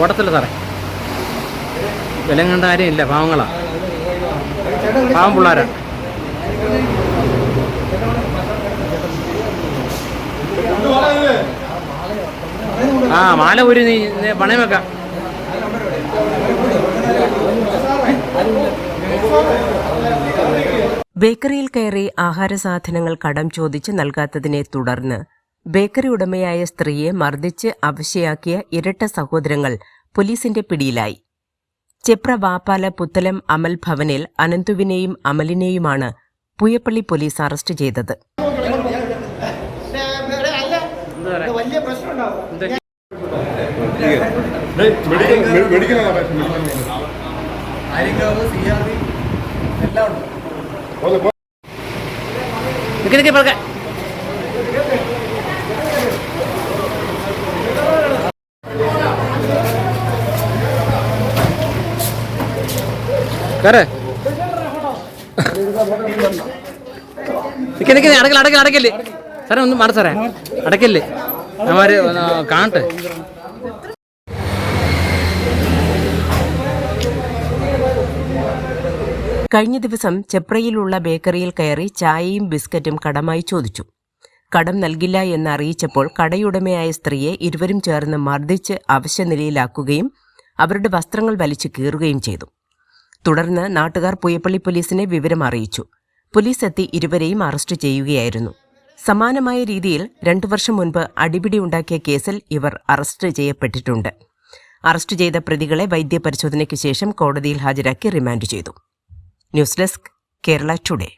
ഓടത്തില്ല സാറേ. വിലം കണ്ട ആരും ഇല്ല പാവങ്ങളാ. പാവം പിള്ളേരാ. ആ മാല ഒരു നീ പണയം വെക്കാം. ബേക്കറിയിൽ കയറി ആഹാര സാധനങ്ങൾ കടം ചോദിച്ച് നൽകാത്തതിനെ തുടർന്ന് ബേക്കറി ഉടമയായ സ്ത്രീയെ മർദ്ദിച്ച് അവശയാക്കിയ ഇരട്ട സഹോദരങ്ങൾ പോലീസിന്റെ പിടിയിലായി. ചെപ്ര വാപ്പാല പുത്തലം അമൽ ഭവനിൽ അനന്തുവിനെയും അമലിനെയുമാണ് പുയപ്പള്ളി പോലീസ് അറസ്റ്റ് ചെയ്തത്. കയറ്. നിൽക്കി നിൽക്കി അടക്കല്ല അടക്കല്ല അടക്കല്ലേ സാറേ ഒന്ന് മാറി സാറേ. അടക്കല്ലേ കാണട്ടെ. കഴിഞ്ഞ ദിവസം ചെപ്രയിലുള്ള ബേക്കറിയിൽ കയറി ചായയും ബിസ്ക്കറ്റും കടമായി ചോദിച്ചു. കടം നൽകില്ല എന്ന് അറിയിച്ചപ്പോൾ കടയുടമയായ സ്ത്രീയെ ഇരുവരും ചേർന്ന് മർദ്ദിച്ച് അവശനിലയിലാക്കുകയും അവരുടെ വസ്ത്രങ്ങൾ വലിച്ചു കീറുകയും ചെയ്തു. തുടർന്ന് നാട്ടുകാർ പുയപ്പള്ളി പോലീസിനെ വിവരം അറിയിച്ചു. പോലീസ് എത്തി ഇരുവരെയും അറസ്റ്റ് ചെയ്യുകയായിരുന്നു. സമാനമായ രീതിയിൽ രണ്ടു വർഷം മുൻപ് അടിപിടി ഉണ്ടാക്കിയ കേസിൽ ഇവർ അറസ്റ്റ് ചെയ്യപ്പെട്ടിട്ടുണ്ട്. അറസ്റ്റ് ചെയ്ത പ്രതികളെ വൈദ്യപരിശോധനയ്ക്ക് ശേഷം കോടതിയിൽ ഹാജരാക്കി റിമാൻഡ് ചെയ്തു. News desk Kerala today.